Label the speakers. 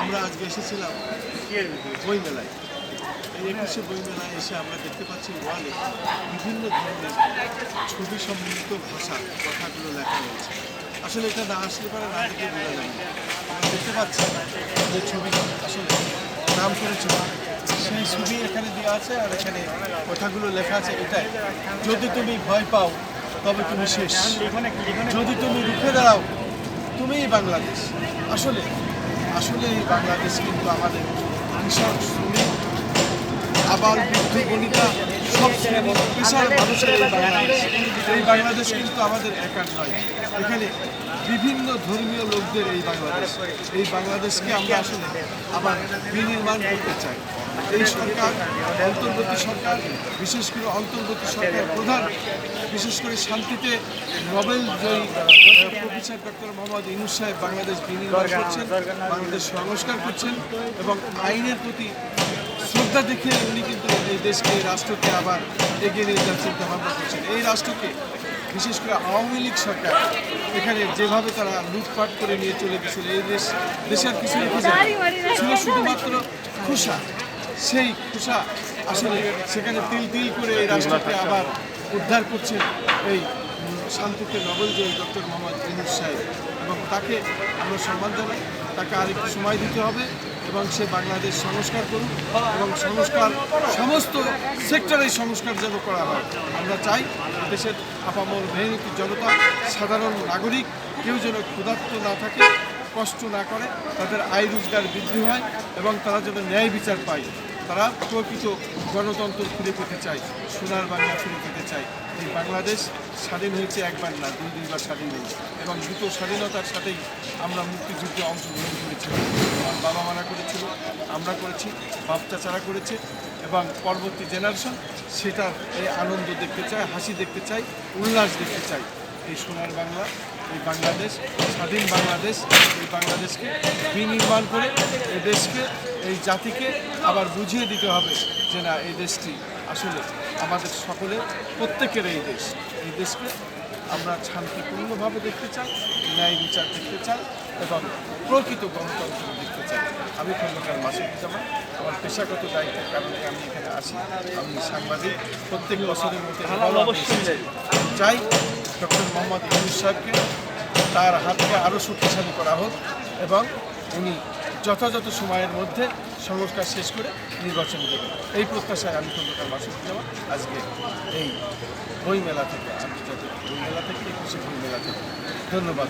Speaker 1: আমরা আজকে এসেছিলাম বই মেলায় এই একুশে বই মেলায় এসে আমরা দেখতে পাচ্ছি ওয়ালে বিভিন্ন ধরনের ছবি সম্মিলিত ভাষা, কথাগুলো লেখা রয়েছে। আসলে এটা না আসলে পরে না দেখে বোঝা যাবে দেখতে পাচ্ছি যে ছবি আসলে নাম করে ছবি। সেই ছবি এখানে দেওয়া আছে আর এখানে কথাগুলো লেখা আছে এটাই। যদি তুমি ভয় পাও, তবে তুমি শেষ। যদি তুমি রুখে দাঁড়াও, তুমিই বাংলাদেশ। আসলে আসলে বাংলাদেশ কিন্তু আমাদের শ্রমিক আবার বৃদ্ধ বনিতা সব পেশার মানুষের এই বাংলাদেশ এই বাংলাদেশ কিন্তু আমাদের একার নয়। এখানে বিভিন্ন ধর্মীয় লোকদের এই বাংলাদেশ। এই বাংলাদেশকে আমরা আসলে আবার বিনির্মাণ করতে চাই। এই সরকার, অন্তর্বর্তী সরকার, বিশেষ করে অন্তর্বর্তী সরকার প্রধান, বিশেষ করে শান্তিতে নোবেল জয়ী প্রফেসর ডক্টর মোহাম্মদ ইনুস সাহেব বাংলাদেশ বিনির্মাণ করছেন, বাংলাদেশ সংস্কার করছেন এবং আইনের প্রতি শ্রদ্ধা দেখে উনি কিন্তু এই দেশকে, রাষ্ট্রকে আবার এগিয়ে নিয়ে যাওয়ার চিন্তা ভাবনা করছেন। এই রাষ্ট্রকে, বিশেষ করে আওয়ামী লীগ সরকার, এখানে যেভাবে তারা লুটপাট করে নিয়ে চলে গেছিল, এই দেশ দেশের কিছু ছিল শুধুমাত্র খুশা সেই খুশা আসলে সেখানে তিল তিল করে এই রাষ্ট্রকে আবার উদ্ধার করছেন এই শান্তিতে নোবেল জয়ী ডক্টর মোহাম্মদ ইনুস সাহেব। এবং তাকে আমরা সম্মান জানাই, তাকে আরেকটু সময় দিতে হবে এবং সে বাংলাদেশ সংস্কার করুক এবং সংস্কার, সমস্ত সেক্টরে সংস্কার যেন করা হয়। আমরা চাই দেশের আপামর মেহনতি জনতা, সাধারণ নাগরিক কেউ যেন ক্ষুধার্ত না থাকে, কষ্ট না করে, তাদের আয় রোজগার বৃদ্ধি হয় এবং তারা যেন ন্যায় বিচার পায়। তারা প্রকৃত গণতন্ত্র ফিরে পেতে চায়, সোনার বাংলা ফিরে পেতে চায়। এই বাংলাদেশ স্বাধীন হয়েছে একবার না দুই দুইবার স্বাধীন হয়েছে এবং দ্রুত স্বাধীনতার সাথেই আমরা মুক্তিযুদ্ধে অংশগ্রহণ করেছিলাম আমার বাবা মারা করেছিল, আমরা করেছি বাপ চাচারা করেছে এবং পরবর্তী জেনারেশন সেটার এই আনন্দ দেখতে চায়, হাসি দেখতে চায়, উল্লাস দেখতে চায়। এই সোনার বাংলা এই বাংলাদেশ স্বাধীন বাংলাদেশ এই বাংলাদেশকে বিনির্মাণ করে এই দেশকে এই জাতিকে আবার বুঝিয়ে দিতে হবে যে না এই দেশটি আসলে আমাদের সকলের প্রত্যেকের এই দেশ। এই দেশকে আমরা শান্তিপূর্ণভাবে দেখতে চাই ন্যায় বিচার দেখতে চাই এবং প্রকৃত গণতন্ত্র দেখতে চাই। আমি খন্দকার মাসুদুজ্জামান আমার পেশাগত দায়িত্বের কারণে আমি এখানে আসি আমি সাংবাদিক প্রত্যেক বছরের মধ্যে চাই ডক্টর মোহাম্মদ ইউনুস সাহেবকে তার হাতকে আরও শক্তিশালী করা হোক এবং উনি যথাযথ সময়ের মধ্যে সংস্কার শেষ করে নির্বাচন দেবেন। এই প্রত্যাশায় আমি কলকাতার মাসুদুজ্জামান আজকে এই বই মেলা থেকে, আন্তর্জাতিক বইমেলা থেকে, একুশে বই মেলা থেকে। ধন্যবাদ।